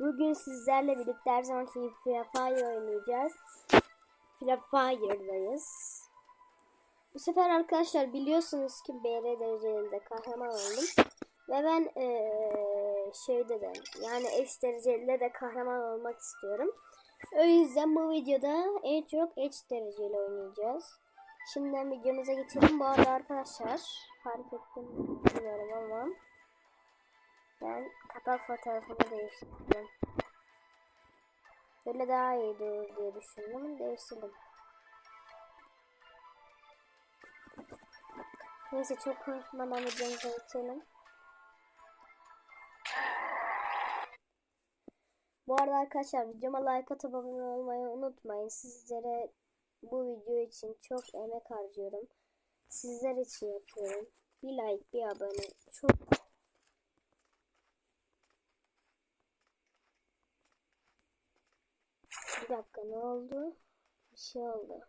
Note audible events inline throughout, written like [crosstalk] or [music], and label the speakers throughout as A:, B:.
A: Bugün sizlerle birlikte her zamanki gibi Fire oynayacağız. Fire'dayız. Bu sefer arkadaşlar biliyorsunuz ki BR derecelerinde kahraman oldum. Ve ben eee, şeyde de yani H dereceli de kahraman olmak istiyorum. O yüzden bu videoda en çok H dereceli oynayacağız. Şimdiden videomuza geçelim. Bu arada arkadaşlar fark ettim bilmiyorum ama ben kapak fotoğrafımı değiştirdim. Böyle daha iyi durur diye düşündüm. Değiştirdim. Neyse çok konuşmadan videomuza geçelim. Bu arada arkadaşlar videoma like atıp abone olmayı unutmayın. Sizlere bu video için çok emek harcıyorum. Sizler için yapıyorum. Bir like, bir abone. Çok Bir dakika ne oldu? Bir şey oldu.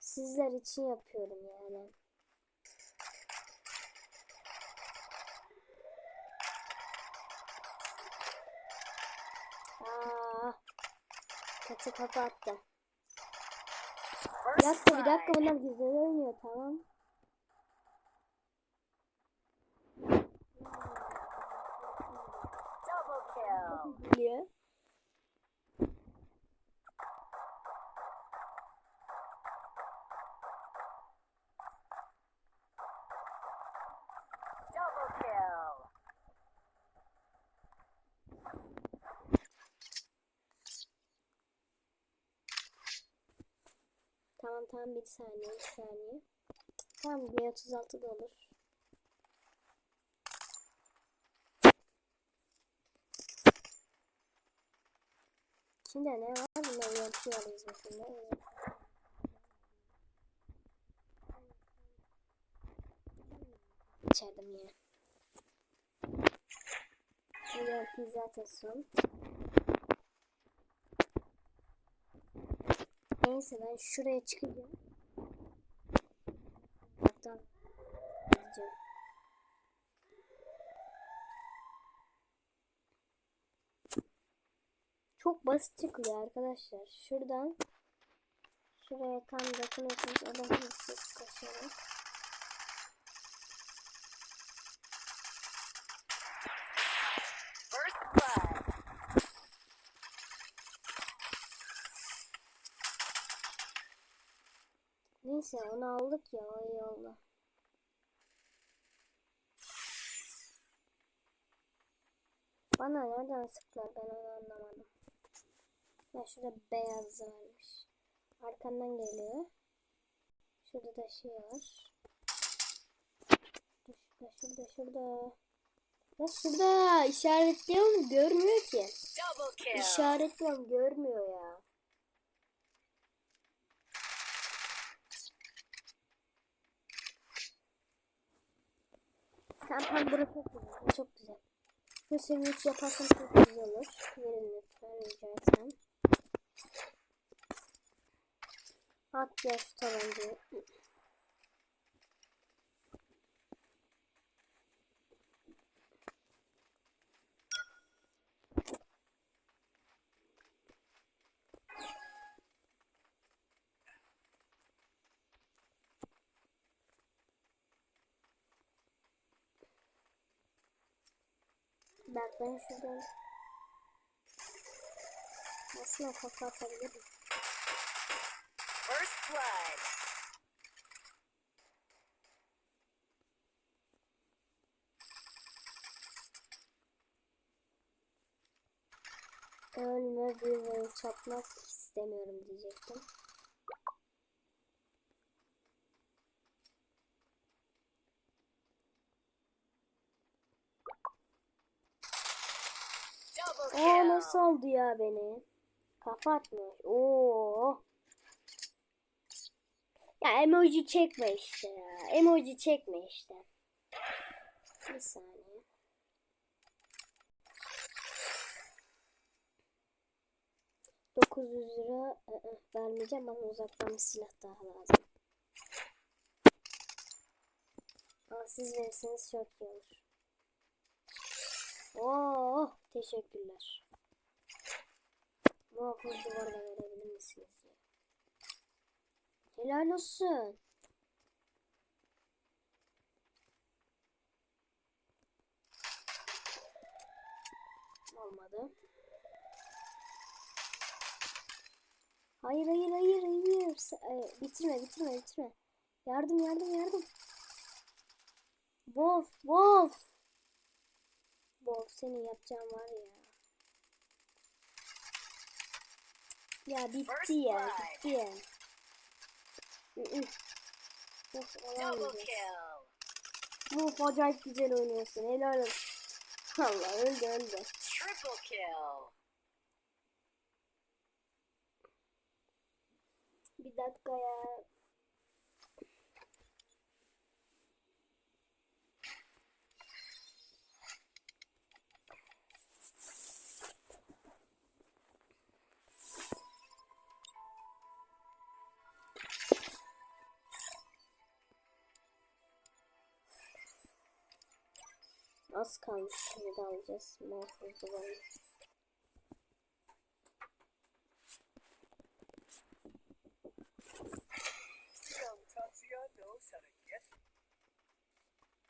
A: Sizler için yapıyorum yani. Aa, kötü kapattı. Bir dakika bir dakika bunlar güzel oynuyor tamam.
B: Double kill.
A: Tamam tamam bir saniye bir saniye. Tamam G36 da olur. İçinde ne var? Bunları yapıyoruz bakın. İçerdim yine. Burada pizza atasın. Neyse ben şuraya çıkacağım. Hatta gideceğim. Çok basit çıkıyor arkadaşlar. Şuradan şuraya tam dokunuyorsunuz. Oradan hızlı koşuyoruz.
B: First blood.
A: Neyse onu aldık ya o iyi oldu. Bana nereden sıktılar ben onu anlamadım. Ya şurada beyaz varmış. Arkandan geliyor. Şurada da şey var. Şurada şurada şurada. Ya şurada işaretliyorum görmüyor ki. İşaretliyorum görmüyor ya. Tamam burası çok güzel. Çok güzel. Bu sevinç yaparsan çok güzel olur. Verin lütfen rica etsem. At ya şu tabancayı. Bak ben şuradan aslında kafa atabilirim.
B: Blood.
A: Ölme bir ve çarpmak istemiyorum diyecektim. Aa nasıl oldu ya beni? Kafa atmış. Oo. Ya emoji çekme işte ya. Emoji çekme işte. Bir saniye. Dokuz yüz lira ı-ı, vermeyeceğim ama uzaktan bir silah daha lazım. siz verirseniz çok iyi olur. Oo, teşekkürler. Muhafız duvarı da verebilir misiniz? Helal olsun. Olmadı. Hayır hayır hayır hayır. Se- e, bitirme bitirme bitirme. Yardım yardım yardım. Wolf Wolf. Wolf senin yapacağın var ya. Ya bitti ya bitti ya.
B: Kill.
A: Wolf acayip güzel oynuyorsun. Helal olsun. Allah öldü öldü.
B: Triple kill.
A: Bir dakika ya. Az kalmış. Şimdi de alacağız. Mahfuz
C: guess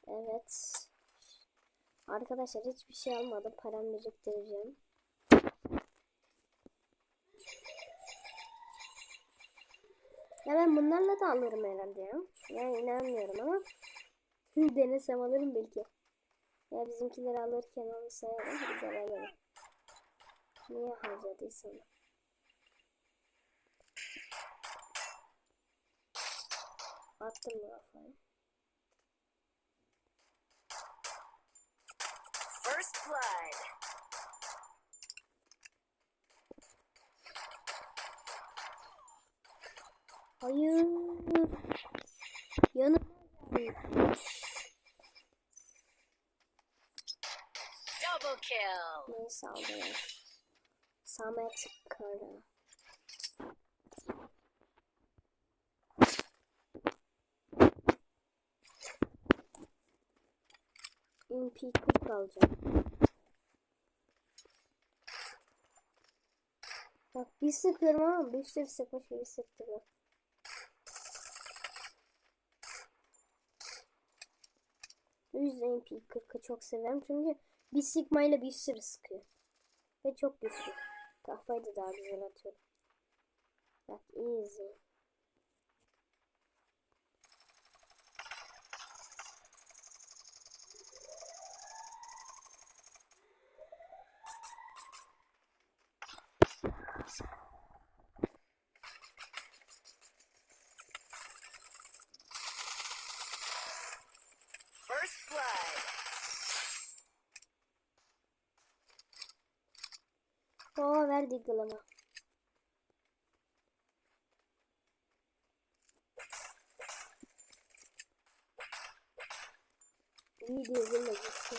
A: Evet. Arkadaşlar hiçbir şey almadım. Param biriktireceğim. Ya ben bunlarla da alırım herhalde ya. Yani inanmıyorum ama denesem alırım belki. Ya bizimkileri alırken onu sayarım. Bir de alalım. Niye harcadıysam. Attım mı kafayı?
B: First blood.
A: Hayır. Yanıma geldi.
B: Double kill.
A: Neyse aldı ya. Samet Kara. MP 40 alacağım. Bak bir sıkıyorum ama bir sürü sıkmış gibi sıktırıyor. O yüzden MP 40'ı çok severim çünkü bir sıkmayla bir sürü sıkıyor. Ve çok güçlü. Kafayı da daha güzel atıyorum. Bak easy.
B: First blood.
A: Ver Diggle'ımı. İyi Diggle'la gitsin.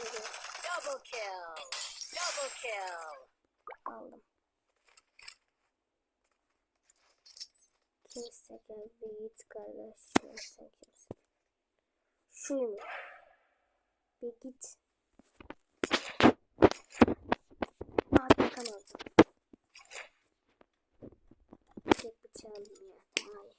B: Double kill. Double kill.
A: Aldım. Kimse geldi Yiğit kardeş. Sen kimsin? Şuymuş. Bir git. Hadi bakalım alacağım. Tek bıçağı alayım ya. Daha iyi.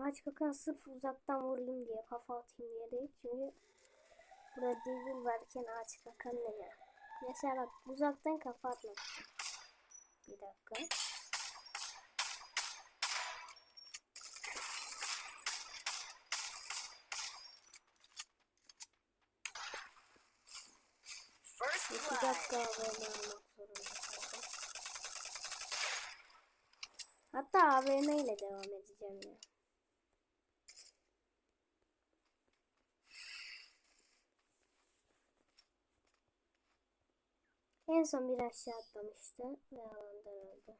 A: Ağaç kakan sırf uzaktan vurayım diye kafa atayım diye değil. Çünkü burada değil varken ağaç kakan ne ya? Mesela bak uzaktan kafa atmak. Bir dakika. İki dakika AVM almak zorunda kaldım. Hatta AVM ile devam edeceğim ya. En son bir aşağı atlamıştı ve alandan öldü.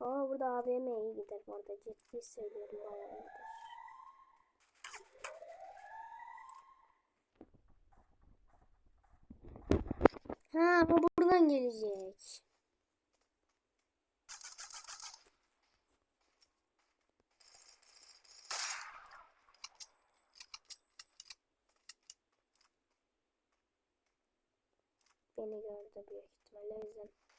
A: Aa burada AVM iyi gider bu arada ciddi söylüyorum bayağı gider. Ha bu buradan gelecek. Beni gördü büyük ihtimalle o yüzden.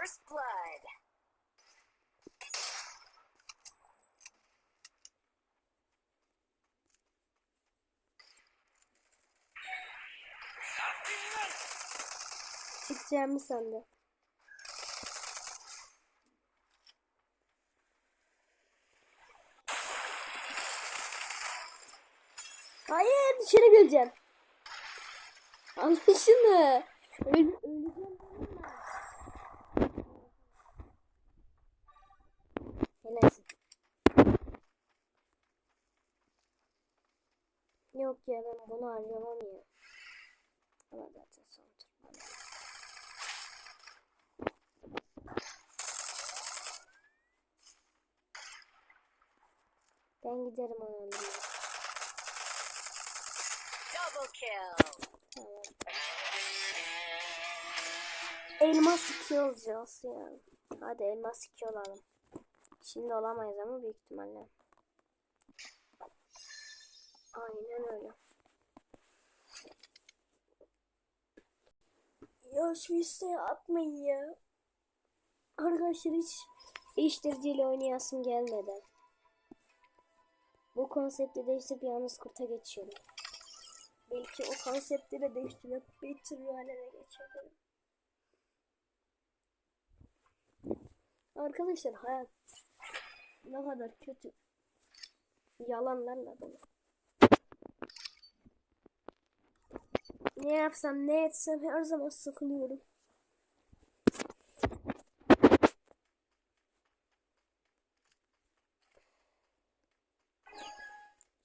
B: First blood.
A: Çıkacağımı sandı. Hayır dışarı geleceğim. Al şunu. Öl, öleceğim. Helalsin. Yok ya ben bunu harcamam ya. Ama zaten son tur bana. Ben giderim onun yanına.
B: Double kill.
A: Tamam. Elmas 2 olacağız ya. Hadi elmas 2 olalım. Şimdi olamayız ama büyük ihtimalle. Aynen öyle. Ya şu isteği atmayın ya. Arkadaşlar hiç değiştiriciyle oynayasım gelmedi. Bu konsepti değiştirip yalnız kurta geçiyorum. Belki o konsepti de değiştirip bir tür haline geçebilirim. Arkadaşlar hayat ne kadar kötü yalanlarla dolu. Ne yapsam ne etsem her zaman sıkılıyorum.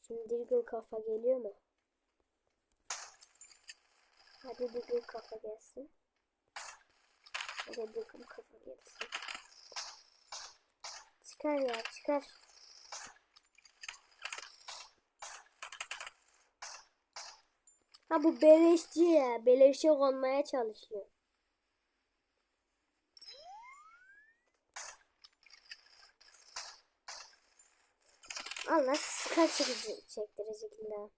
A: Şimdi Dirgle kafa geliyor mu? Hadi Dirgle kafa gelsin. Hadi Dirgle kafa gelsin. Çıkar ya çıkar. Ha bu beleşçi ya. Beleşe olmaya çalışıyor. Allah çıkar çekici çektirecek illa.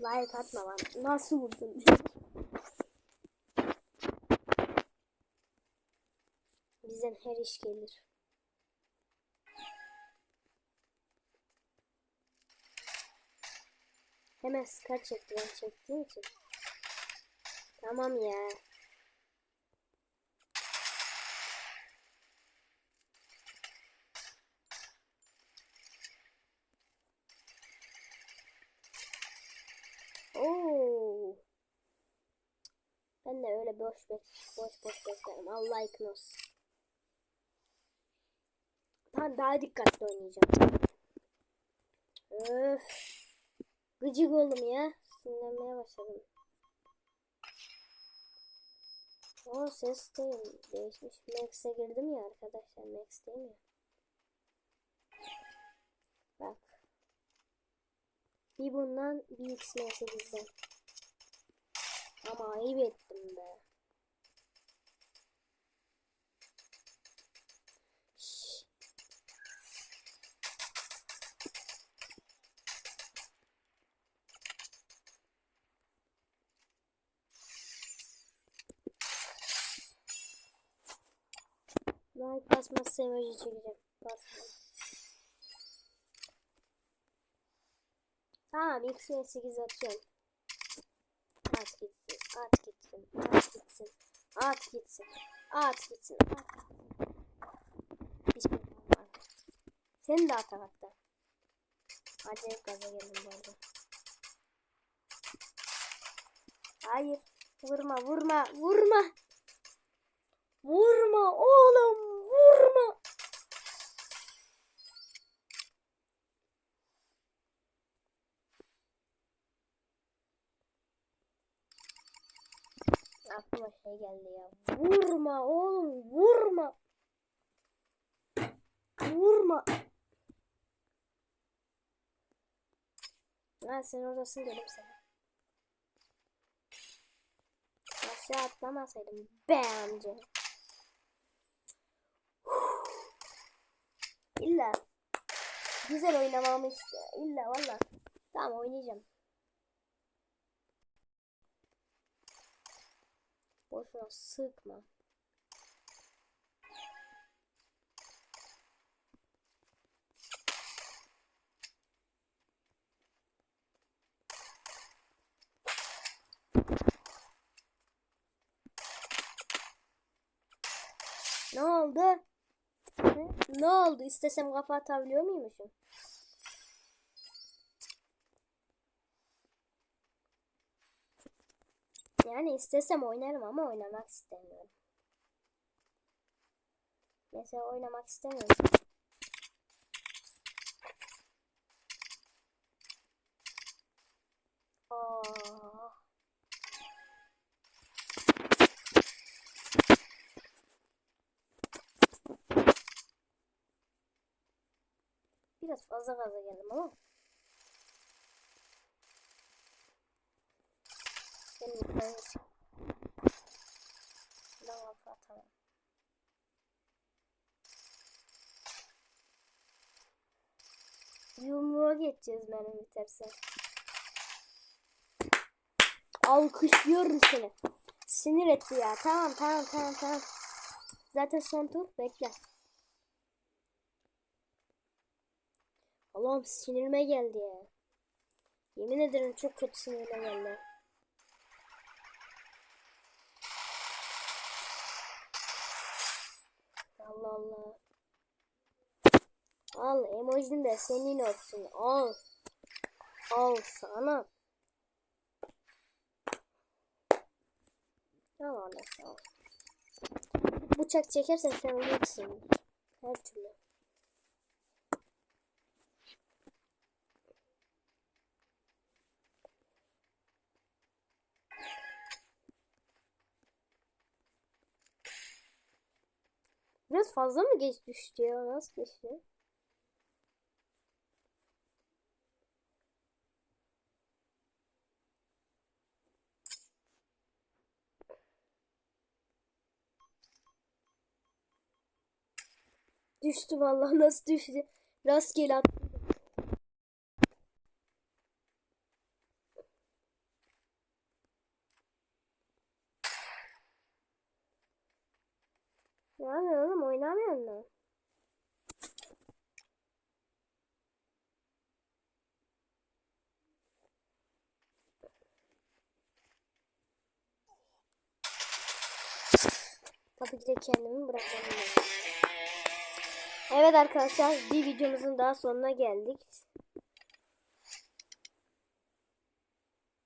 A: Like atma lan. Nasıl vurdun? [laughs] Bizden her iş gelir. Hemen skar çekti ben çektiğim için. Tamam ya. Oo. Ben de öyle boş boş boş boş beklerim. Allah ikna olsun. Ben daha dikkatli oynayacağım. Öf. Gıcık oldum ya. Sinirlenmeye başladım. O ses değil. Değişmiş. Max'e girdim ya arkadaşlar. Max değil mi? Bak. Bir bundan bir X-Max'e bizden. Ama ayıp ettim be. Basmazsa emoji çekeceğim. Basmam. Tamam X'e 8 atıyorum. At gitsin, at gitsin, at gitsin, at gitsin, at gitsin, at gitsin. Bir şey var. Sen de at hatta. Acayip gaza geldim bu arada. Hayır. Vurma, vurma, vurma. Vurma oğlum, vurma. aklıma şey geldi ya. Vurma oğlum vurma. Vurma. Lan sen oradasın dedim sana. Aşağı atlamasaydım be amca. İlla güzel oynamamı istiyor. İlla valla. Tamam oynayacağım. Boşuna sıkma. Ne oldu? Ne oldu? İstesem kafa atabiliyor muymuşum? Yani istesem oynarım ama oynamak istemiyorum. Mesela oynamak istemiyorum. Aa. Fazla gaza geldim ama. Benim kafa atamam. Yumruğa geçeceğiz benim biterse. Alkışlıyorum seni. Sinir etti ya. Tamam tamam tamam tamam. Zaten son tur bekle. Allah'ım sinirime geldi ya. Yemin ederim çok kötü sinirime geldi. Allah Allah. Al emojin de senin olsun. Al. Al sana. Al anne al. Bıçak çekersen sen ölürsün. Her türlü. Biraz fazla mı geç düştü ya? Nasıl düştü? Düştü vallahi nasıl düştü? Rastgele attım. Ne yapıyorsun oğlum? Oynamıyor musun? Tabii ki de kendimi bırakacağım. Evet arkadaşlar bir videomuzun daha sonuna geldik.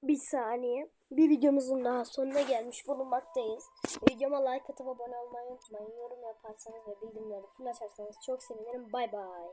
A: Bir saniye. Bir videomuzun daha sonuna gelmiş bulunmaktayız. Videoma like atıp abone olmayı unutmayın. Yorum yaparsanız ve bildirimleri full açarsanız çok sevinirim. Bay bay.